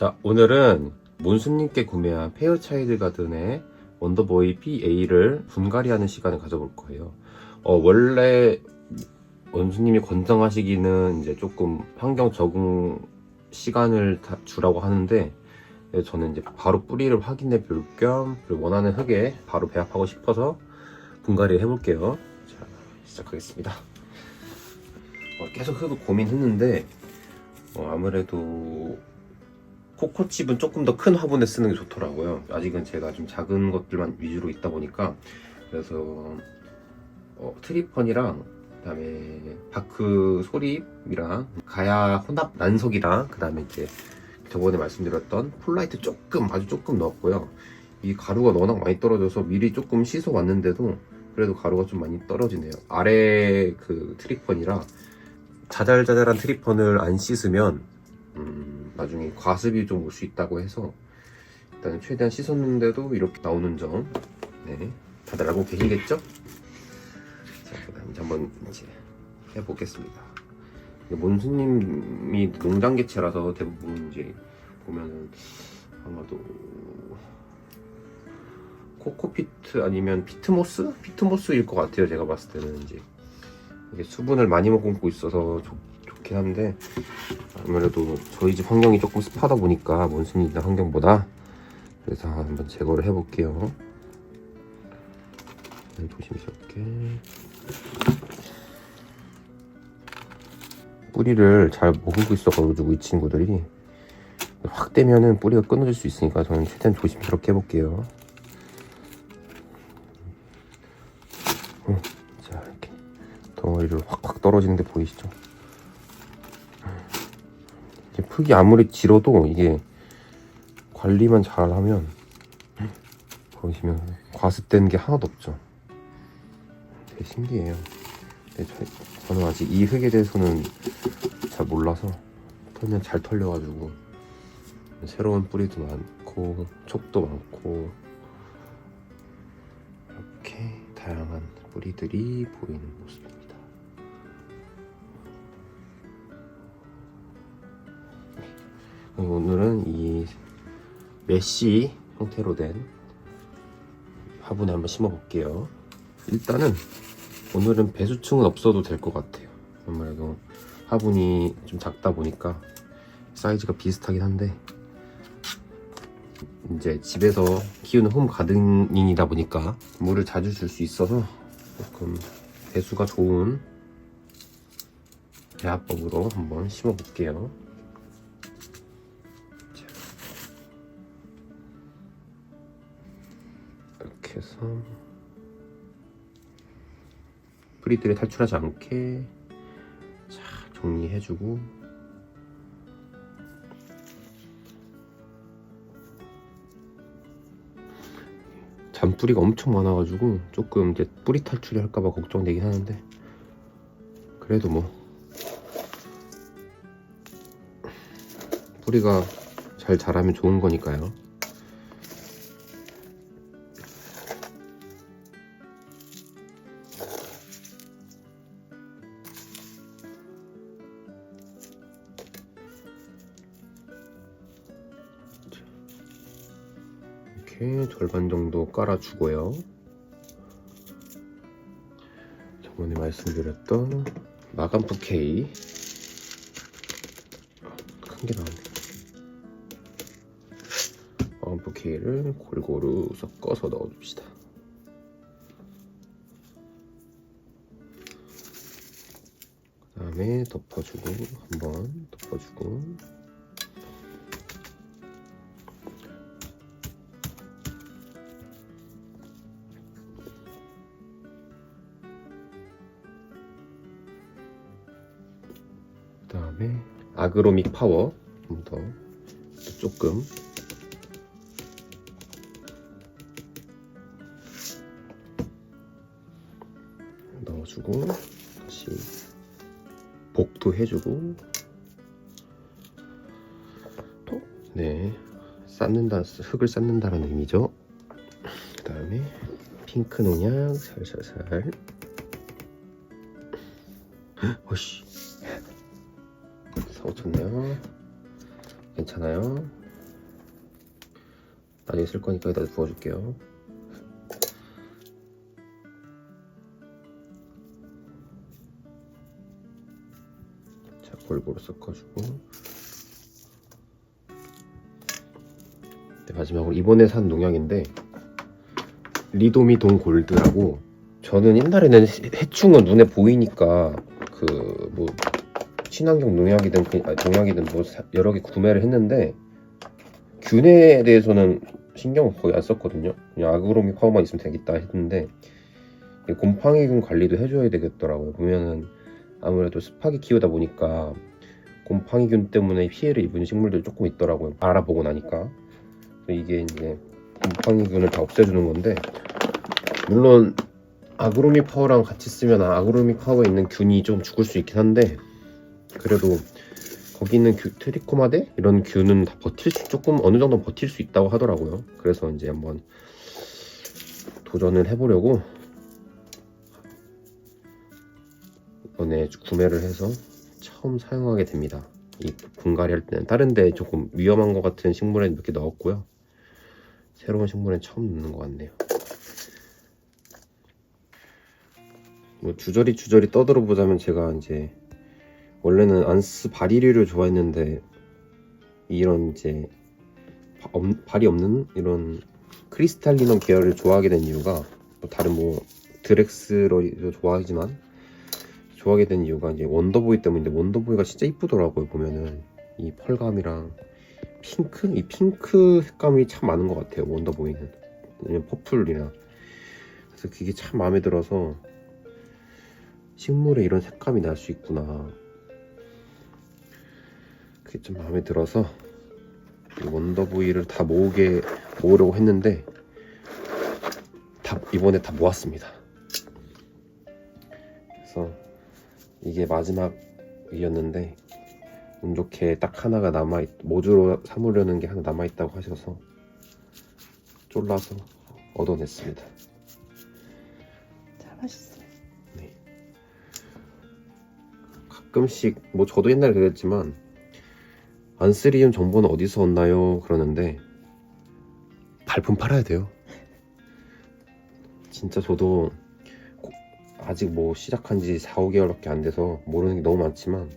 자, 오늘은 몬수님께 구매한 페어차일드 가든의 원더보이 BA를 분갈이하는 시간을 가져볼 거예요. 어, 원래 원수님이 권장하시기는 이제 조금 환경 적응 시간을 다 주라고 하는데 네, 저는 이제 바로 뿌리를 확인해 볼 겸 원하는 흙에 바로 배합하고 싶어서 분갈이를 해볼게요. 자, 시작하겠습니다. 어, 계속 흙을 고민했는데 어, 아무래도 코코칩은 조금 더 큰 화분에 쓰는 게 좋더라고요. 아직은 제가 좀 작은 것들만 위주로 있다 보니까 그래서 어, 트리펀이랑 그다음에 바크 소립이랑 가야 혼합 난석이랑 그다음에 이제 저번에 말씀드렸던 폴라이트 조금 아주 조금 넣었고요. 이 가루가 워낙 많이 떨어져서 미리 조금 씻어 왔는데도 그래도 가루가 좀 많이 떨어지네요. 아래 그 트리펀이라 자잘자잘한 트리펀을 안 씻으면 음, 나중에 과습이 좀 올 수 있다고 해서 일단 최대한 씻었는데도 이렇게 나오는 점, 네, 다들 알고 계시겠죠? 자, 그다음 이제 한번 이제 해보겠습니다. 근데 몬수님이 농장 개체라서 대부분 이제 보면은 아마도 코코피트 아니면 피트모스? 피트모스일 것 같아요. 제가 봤을 때는 이제 수분을 많이 머금고 있어서 좋, 좋긴 한데 아무래도 저희 집 환경이 조금 습하다 보니까 몬순이 환경보다 그래서 한번 제거를 해볼게요. 네, 조심스럽게 뿌리를 잘 머금고 있어가지고 이 친구들이 확 되면은 뿌리가 끊어질 수 있으니까 저는 최대한 조심스럽게 해볼게요. 어, 자 이렇게 덩어리를 확확 떨어지는데 보이시죠? 흙이 아무리 질어도 이게 관리만 잘하면 보시면 과습되는 게 하나도 없죠. 되게 신기해요. 저, 저는 아직 이 흙에 대해서는 잘 몰라서 털면 잘 털려가지고 새로운 뿌리도 많고 촉도 많고 이렇게 다양한 뿌리들이 보이는 모습 오늘은 이 메쉬 형태로 된 화분에 한번 심어 볼게요. 일단은 오늘은 배수층은 없어도 될 것 같아요. 아무래도 화분이 좀 작다 보니까 사이즈가 비슷하긴 한데 이제 집에서 키우는 홈 가든잉이다 보니까 물을 자주 줄 수 있어서 조금 배수가 좋은 배합법으로 한번 심어 볼게요. 이렇게 해서 뿌리들이 탈출하지 않게 잘 정리해주고 잔뿌리가 엄청 많아가지고 조금 이제 뿌리 탈출이 할까봐 걱정되긴 하는데 그래도 뭐 뿌리가 잘 자라면 좋은 거니까요. 절반 정도 깔아주고요. 저번에 말씀드렸던 마감 부케이 큰 게 나왔네. 마감 부케이를 골고루 섞어서 넣어줍시다. 그 다음에 덮어주고 한번 덮어주고 다음에 아그로믹 파워 좀 더 조금. 넣어주고 다시 복도 해주고. 또네 쌓는다 흙을 쌓는다는 의미죠. 그 다음에 핑크 농약 살살살. 어씨 쳤네요. 괜찮아요. 나중에 쓸 거니까 여기다 부어줄게요. 자, 골고루 섞어주고. 네, 마지막으로 이번에 산 농약인데 리도미동 골드라고 저는 옛날에는 해충은 눈에 보이니까 그뭐 친환경 농약이든 그- 아니, 농약이든 뭐 사- 여러 개 구매를 했는데 균에 대해서는 신경 거의 안 썼거든요. 그냥 아그로미 파워만 있으면 되겠다 했는데 이 곰팡이균 관리도 해줘야 되겠더라고요. 보면은 아무래도 습하게 키우다 보니까 곰팡이균 때문에 피해를 입은 식물들이 조금 있더라고요. 알아보고 나니까 이게 이제 곰팡이균을 다 없애주는 건데 물론 아그로미 파워랑 같이 쓰면 아그로미 파워에 있는 균이 좀 죽을 수 있긴 한데 그래도 거기 있는 균, 트리코마데 이런 균은 다 버틸 수 조금 어느 정도 버틸 수 있다고 하더라고요. 그래서 이제 한번 도전을 해보려고 이번에 구매를 해서 처음 사용하게 됩니다. 이 분갈이 할 때는 다른 데 조금 위험한 것 같은 식물에 몇 개 넣었고요. 새로운 식물엔 처음 넣는 것 같네요. 뭐 주저리 주저리 떠들어 보자면 제가 이제 원래는 안스 바리류를 좋아했는데 이런 이제 바- 없- 발이 없는 이런 크리스탈리넘 계열을 좋아하게 된 이유가 뭐 다른 뭐 드렉스러도 좋아하지만 좋아하게 된 이유가 이제 원더보이 때문인데 원더보이가 진짜 이쁘더라고요 보면은. 이 펄감이랑 핑크? 이 핑크 색감이 참 많은 것 같아요 원더보이는. 퍼플이나 그래서 그게 참 마음에 들어서 식물에 이런 색감이 날 수 있구나 그게 좀 마음에 들어서 이 원더보이를 다 모으게 모으려고 했는데 다 이번에 다 모았습니다 그래서 이게 마지막이었는데 운 좋게 딱 하나가 남아 모주로 삼으려는 게 하나 남아 있다고 하셔서 쫄라서 얻어냈습니다. 잘하셨어요. 네. 가끔씩 뭐 저도 옛날에 그랬지만 안쓰리움 정보는 어디서 얻나요? 그러는데 발품 팔아야 돼요. 진짜 저도 고- 아직 뭐 시작한 지 4, 5개월밖에 안 돼서 모르는 게 너무 많지만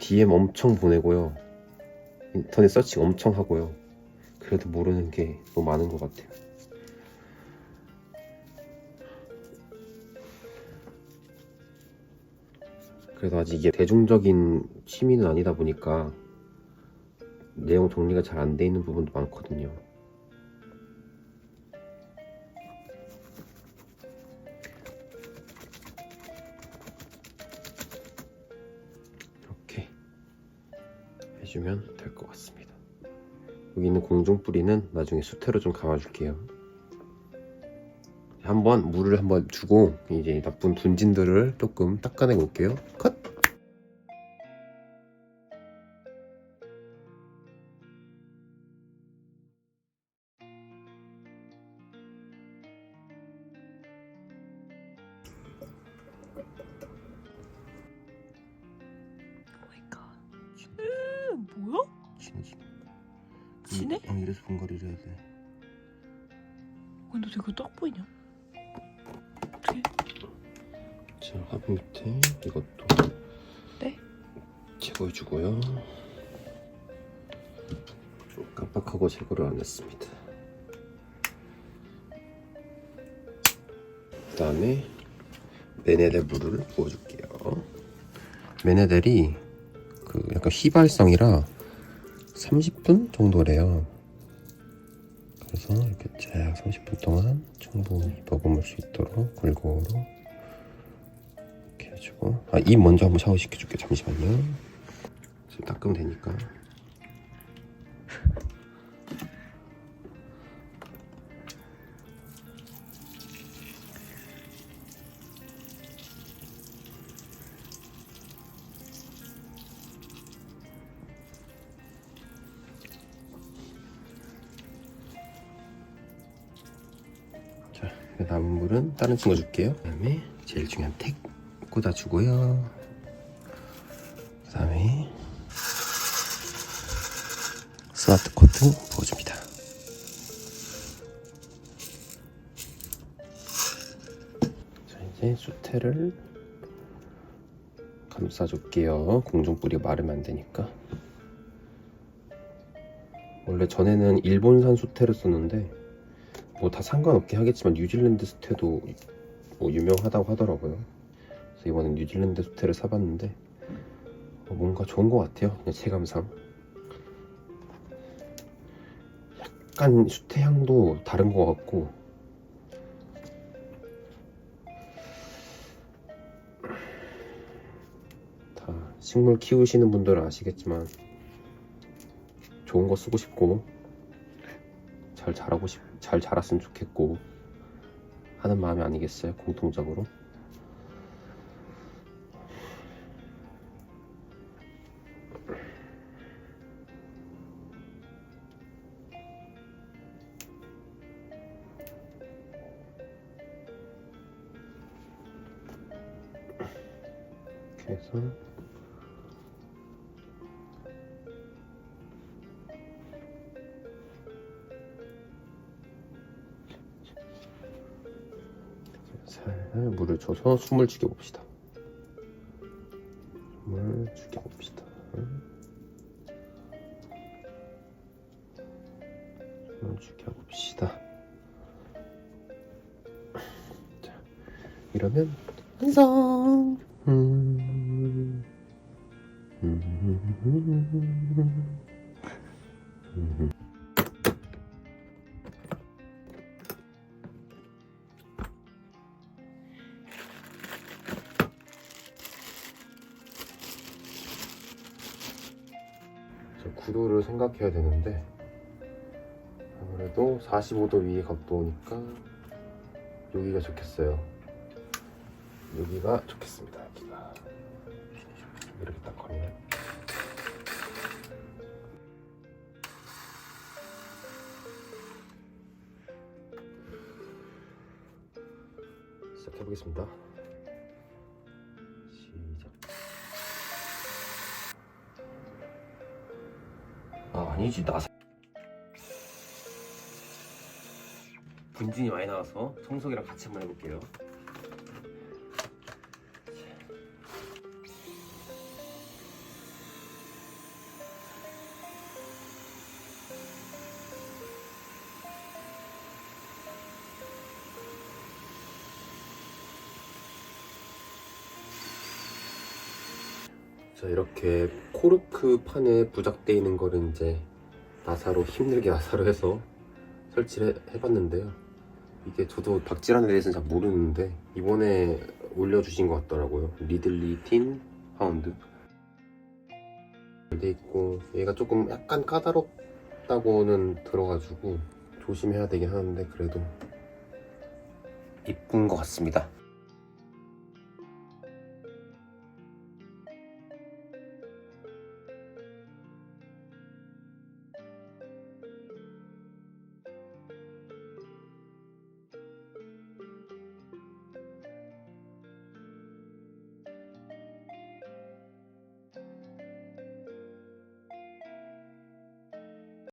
DM 엄청 보내고요. 인터넷 서칭 엄청 하고요. 그래도 모르는 게 너무 많은 것 같아요. 그래도 아직 이게 대중적인 취미는 아니다 보니까 내용 정리가 잘 안 돼 있는 부분도 많거든요. 이렇게 해주면 될 것 같습니다. 여기 있는 공중 뿌리는 나중에 수태로 좀 감아줄게요. 한번 물을 한번 주고 이제 나쁜 둔진들을 조금 닦아내 볼게요. 컷! 음, 뭐야? 진해? 어, 이래서 분갈이를 해야 돼. 근데 되게 딱 보이냐? 자, 화분 밑에 이것도 네? 제거해주고요. 깜빡하고 제거를 안 했습니다. 그 다음에 메네델 물을 부어줄게요. 메네델이 그 약간 휘발성이라 30분 정도래요. 그래서 이렇게 쫙 30분 동안 충분히 머금을 수 있도록 골고루 해주고 아, 입 먼저 한번 샤워 시켜줄게 잠시만요. 지금 닦으면 되니까. 자, 그 남은 물은 다른 친구 줄게요. 그 다음에 제일 중요한 택 꽂아주고요. 그 다음에 스마트 코튼 부어줍니다. 자 이제 수태를 감싸줄게요. 공중뿌리 마르면 안 되니까. 원래 전에는 일본산 수태를 썼는데 뭐 다 상관없게 하겠지만 뉴질랜드 수태도 뭐 유명하다고 하더라고요. 그래서 이번엔 뉴질랜드 수태를 사봤는데 어, 뭔가 좋은 것 같아요. 그냥 체감상. 약간 수태 향도 다른 것 같고 다 식물 키우시는 분들은 아시겠지만 좋은 거 쓰고 싶고 잘 자라고 싶, 잘 자랐으면 좋겠고 하는 마음이 아니겠어요 공통적으로 해서 살살 물을 줘서 숨을 죽여봅시다. 숨을 죽여봅시다. 숨을 죽여봅시다. 자, 이러면 완성. 음. 구도를 생각해야 되는데 아무래도 45도 위에 각도니까 여기가 좋겠어요. 여기가 좋겠습니다. 여기가 이렇게 딱 하면 시작해 보겠습니다. 시작. 아 아니지 나 분진이 많이 나와서 청소기랑 같이 한번 해볼게요. 자 이렇게 코르크 판에 부착되어 있는 거를 이제 나사로 힘들게 나사로 해서 설치를 해- 해봤는데요. 이게 저도 박질하는 데 대해서는 잘 모르는데 이번에 올려주신 것 같더라고요. 리들리 틴 파운드. 돼 있고 얘가 조금 약간 까다롭다고는 들어가지고 조심해야 되긴 하는데 그래도 이쁜 것 같습니다